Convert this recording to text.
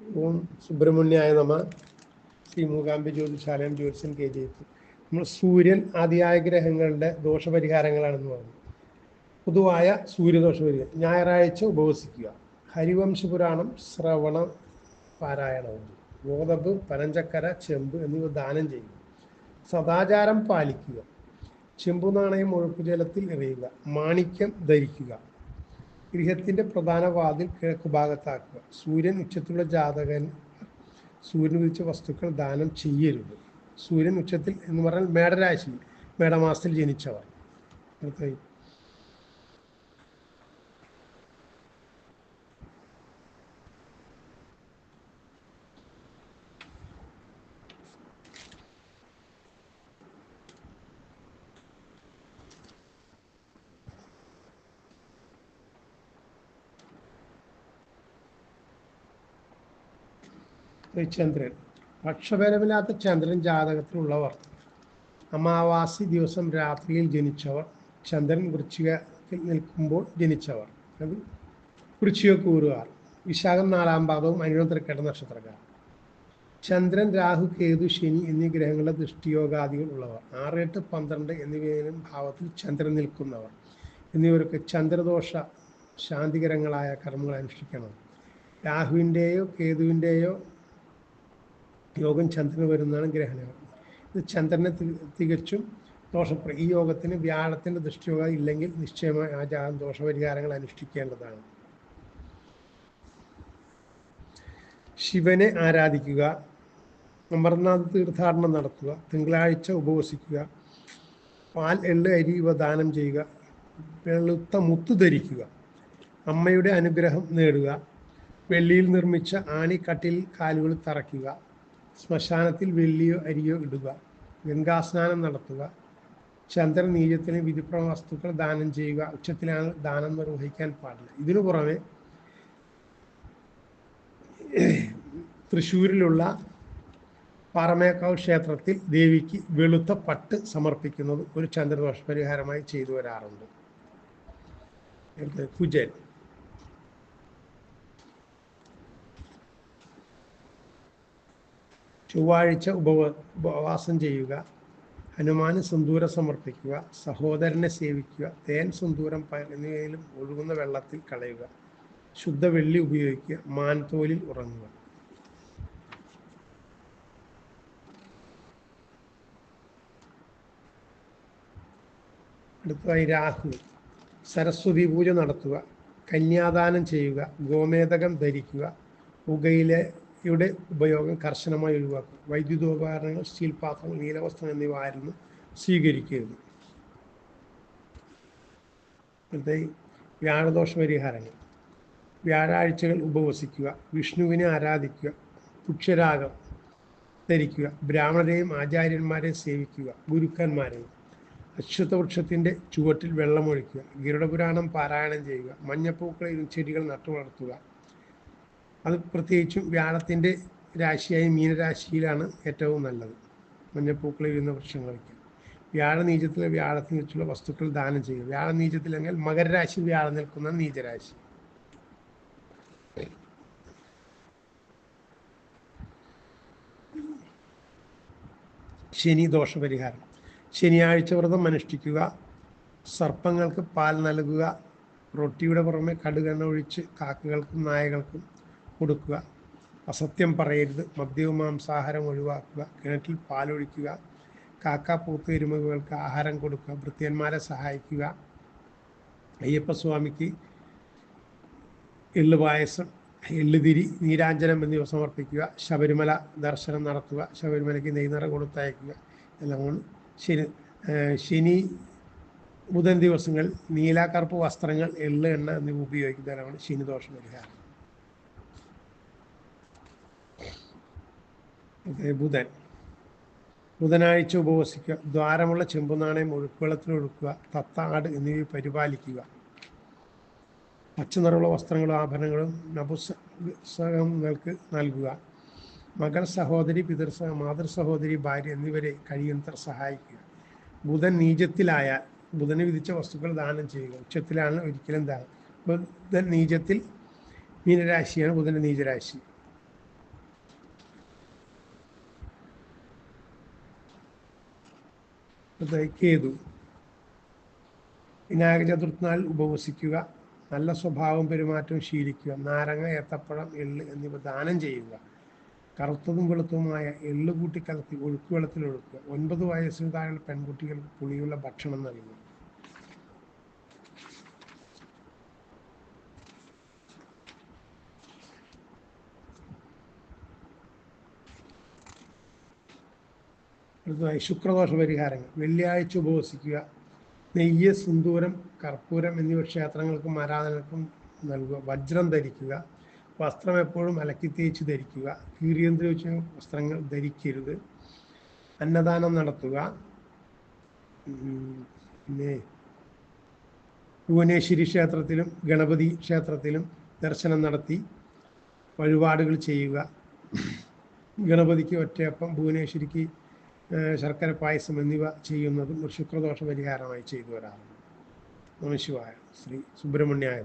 ഓം സുബ്രഹ്മണ്യായ നമ ശ്രീ മൂകാംബി ജ്യോതിശാലയം ജ്യോതിഷൻ കെ ജി എഫ് നമ്മൾ സൂര്യൻ ആദിയായ ഗ്രഹങ്ങളുടെ ദോഷപരിഹാരങ്ങളാണെന്ന് പറഞ്ഞു. പൊതുവായ സൂര്യദോഷ പരിഹാരം ഞായറാഴ്ച ഉപവസിക്കുക. ഹരിവംശ പുരാണം ശ്രവണ പാരായണവും. ഗോതമ്പ് പനഞ്ചക്കര ചെമ്പ് എന്നിവ ദാനം ചെയ്യുക. സദാചാരം പാലിക്കുക. ചെമ്പു നാണയം ഒഴുപ്പ് ജലത്തിൽ എറിയുക. മാണിക്യം ധരിക്കുക. ഗൃഹത്തിന്റെ പ്രധാന വാതിൽ കിഴക്ക് ഭാഗത്താക്കുക. സൂര്യൻ ഉച്ചത്തിലുള്ള ജാതകൻ സൂര്യൻ ഉദിച്ച വസ്തുക്കൾ ദാനം ചെയ്യരുത്. സൂര്യൻ ഉച്ചത്തിൽ എന്ന് പറഞ്ഞാൽ മേടരാശി മേടമാസത്തിൽ ജനിച്ചവർ. അടുത്തതായി ചന്ദ്രൻ. പക്ഷപരമില്ലാത്ത ചന്ദ്രൻ ജാതകത്തിലുള്ളവർ. അമാവാസി ദിവസം രാത്രിയിൽ ജനിച്ചവർ. ചന്ദ്രൻ വൃശ്ചികത്തിൽ നിൽക്കുമ്പോൾ ജനിച്ചവർ. അത് വൃശ്ചിക കൂറുകാർ. വിശാഖം നാലാം പാദവും അനിഴം തൃക്കേട്ട നക്ഷത്രക്കാർ. ചന്ദ്രൻ രാഹു കേതു ശനി എന്നീ ഗ്രഹങ്ങളുടെ ദൃഷ്ടിയോഗാദികൾ ഉള്ളവർ. ആറ് എട്ട് പന്ത്രണ്ട് എന്നിവയിലും ഭാവത്തിൽ ചന്ദ്രൻ നിൽക്കുന്നവർ. എന്നിവർക്ക് ചന്ദ്രദോഷ ശാന്തികരങ്ങളായ കർമ്മങ്ങൾ അനുഷ്ഠിക്കണം രാഹുവിന്റെയോ കേതുവിന്റെയോ യോഗം ചന്ദ്രന് വരുന്നതാണ് ഗ്രഹണം ഇത് ചന്ദ്രനെ തികച്ചും ദോഷപ്ര ഈ യോഗത്തിന് വ്യാഴത്തിന്റെ ദൃഷ്ടിയോഗം ഇല്ലെങ്കിൽ നിശ്ചയമായി ആ ജാതം ദോഷപരിഹാരങ്ങൾ അനുഷ്ഠിക്കേണ്ടതാണ്. ശിവനെ ആരാധിക്കുക അമർനാഥ് തീർത്ഥാടനം നടത്തുക തിങ്കളാഴ്ച ഉപവസിക്കുക പാൽ എള്ള് അരി ഇവ ദാനം ചെയ്യുക വെളുത്ത മുത്തു ധരിക്കുക അമ്മയുടെ അനുഗ്രഹം നേടുക വെള്ളിയിൽ നിർമ്മിച്ച ആണിക്കട്ടിൽ കാലുകൾ തറയ്ക്കുക ശ്മശാനത്തിൽ വെള്ളിയോ അരിയോ ഇടുക ഗംഗാസ്നാനം നടത്തുക ചന്ദ്രനീചത്തിന് വിധിപ്രമ വസ്തുക്കൾ ദാനം ചെയ്യുക ഉച്ചത്തിലാണ് ദാനം നിർവഹിക്കാൻ പാടില്ല. ഇതിനു പുറമെ തൃശ്ശൂരിലുള്ള പാറമേക്കാവ് ക്ഷേത്രത്തിൽ ദേവിക്ക് വെളുത്ത പട്ട് സമർപ്പിക്കുന്നത് ഒരു ചന്ദ്രദോഷ പരിഹാരമായി ചെയ്തു വരാറുണ്ട്. കുജൻ. ചൊവ്വാഴ്ച ഉപവ ഉപവാസം ചെയ്യുക. ഹനുമാന് സിന്ദൂരം സമർപ്പിക്കുക. സഹോദരനെ സേവിക്കുക. തേൻ സിന്ദൂരം എന്നിവയിലും ഒഴുകുന്ന വെള്ളത്തിൽ കളയുക. ശുദ്ധ വെള്ളി ഉപയോഗിക്കുക. മാൻതോലിൽ ഉറങ്ങുക. അടുത്തതായി രാഹു. സരസ്വതി പൂജ നടത്തുക. കന്യാദാനം ചെയ്യുക. ഗോമേതകം ധരിക്കുക. പുകയിലയുടെ ഉപയോഗം കർശനമായി ഒഴിവാക്കും. വൈദ്യുതോപകരണങ്ങൾ സ്റ്റീൽ പാത്രങ്ങൾ നീലവസ്ത്രം എന്നിവ ആയിരുന്നു സ്വീകരിക്കരുത് വ്യാഴദോഷ പരിഹാരങ്ങൾ. വ്യാഴാഴ്ചകൾ ഉപവസിക്കുക വിഷ്ണുവിനെ ആരാധിക്കുക പുക്ഷരാഗം ധരിക്കുക ബ്രാഹ്മണരെയും ആചാര്യന്മാരെയും സേവിക്കുക ഗുരുക്കന്മാരെയും അശ്വത്ഥവൃക്ഷത്തിന്റെ ചുവട്ടിൽ വെള്ളമൊഴിക്കുക ഗരുഡപുരാണം പാരായണം ചെയ്യുക മഞ്ഞപ്പൂക്കളെയും ചെടികൾ നട്ടു വളർത്തുക അത് പ്രത്യേകിച്ചും വ്യാഴത്തിന്റെ രാശിയായ മീനരാശിയിലാണ് ഏറ്റവും നല്ലത്. മഞ്ഞപ്പൂക്കൾ ഇരുന്ന വൃക്ഷങ്ങൾ വയ്ക്കുക. വ്യാഴനീചത്തിലെ വ്യാഴത്തിന് വെച്ചുള്ള വസ്തുക്കൾ ദാനം ചെയ്യുക. വ്യാഴനീചത്തിലെങ്കിൽ മകരരാശി വ്യാഴം നിൽക്കുന്ന നീചരാശി. ശനി ദോഷപരിഹാരം. ശനിയാഴ്ച വ്രതം അനുഷ്ഠിക്കുക. സർപ്പങ്ങൾക്ക് പാൽ നൽകുക. റൊട്ടിയുടെ പുറമെ കടുകെണ്ണ ഒഴിച്ച് കാക്കകൾക്കും നായകൾക്കും കൊടുക്കുക. അസത്യം പറയരുത്. മദ്യവും മാംസാഹാരം ഒഴിവാക്കുക. കിണറ്റിൽ പാലൊഴിക്കുക. കാക്ക പൂത്ത് എരുമകൾക്ക് ആഹാരം കൊടുക്കുക. ഭൃത്യന്മാരെ സഹായിക്കുക. അയ്യപ്പസ്വാമിക്ക് എള്ളു പായസം എള്ളുതിരി നീരാഞ്ജനം എന്നിവ സമർപ്പിക്കുക ശബരിമല ദർശനം നടത്തുക. ശബരിമലയ്ക്ക് നെയ്നറ കൊടുത്തയക്കുക. എല്ലാം കൊണ്ട് ശനി ശനി ബുധൻ ദിവസങ്ങൾ നീലാക്കറുപ്പ് വസ്ത്രങ്ങൾ എള്ള് എണ്ണ എന്നിവ ഉപയോഗിക്കുന്നതിനാണ് ശനിദോഷ പരിഹാരം. ബുധൻ. ബുധനാഴ്ച ഉപവസിക്കുക. ദ്വാരമുള്ള ചെമ്പു നാണയം ഒഴുക്കുവെള്ളത്തിൽ ഒഴുക്കുക. തത്താട് എന്നിവ പരിപാലിക്കുക. പച്ചനിറമുള്ള വസ്ത്രങ്ങളും ആഭരണങ്ങളും നപുസകങ്ങൾക്ക് നൽകുക. മകൾ സഹോദരി പിതൃ മാതൃ സഹോദരി ഭാര്യ എന്നിവരെ കഴിയുന്നത്ര സഹായിക്കുക. ബുധൻ നീചത്തിലായാൽ ബുധന് വിധിച്ച വസ്തുക്കൾ ദാനം ചെയ്യുക. ഉച്ചത്തിലാണ് ഒരിക്കലും ദാനം. ബുധൻ നീചത്തിൽ മീനരാശിയാണ് ബുധന്റെ നീചരാശി. കേതു വിനായക ചതുർത്ഥനാൾ ഉപവസിക്കുക നല്ല സ്വഭാവം പെരുമാറ്റവും ശീലിക്കുക നാരങ്ങ ഏത്തപ്പഴം എള്ള് എന്നിവ ദാനം ചെയ്യുക കറുത്തതും വെളുത്തതുമായ എള്ള് കൂട്ടി കലർത്തി ഒഴുക്കുവെള്ളത്തിൽ ഒഴുക്കുക ഒൻപത് വയസ്സിന് താഴെയുള്ള പെൺകുട്ടികൾക്ക് പുളിയുള്ള ഭക്ഷണം നൽകുക. അടുത്തതായി ശുക്രദോഷ പരിഹാരങ്ങൾ വെള്ളിയാഴ്ച ഉപവസിക്കുക. നെയ്യ് സിന്ദൂരം കർപ്പൂരം എന്നിവ ക്ഷേത്രങ്ങൾക്കും ആരാധനകൾക്കും നൽകുക. വജ്രം ധരിക്കുക. വസ്ത്രം എപ്പോഴും അലക്കി തേച്ച് ധരിക്കുക. കീറിയന്ത്രിച്ച വസ്ത്രങ്ങൾ ധരിക്കരുത്. അന്നദാനം നടത്തുക. പിന്നെ ഭുവനേശ്വരി ക്ഷേത്രത്തിലും ഗണപതി ക്ഷേത്രത്തിലും ദർശനം നടത്തി വഴിപാടുകൾ ചെയ്യുക. ഗണപതിക്ക് ഒറ്റയപ്പം ഭുവനേശ്വരിക്ക് ശർക്കര പായസം എന്നിവ ചെയ്യുന്നതും ഒരു ശുക്രദോഷ പരിഹാരമായി ചെയ്തു വരാറുണ്ട് നമശിവായ ശ്രീ സുബ്രഹ്മണ്യായ.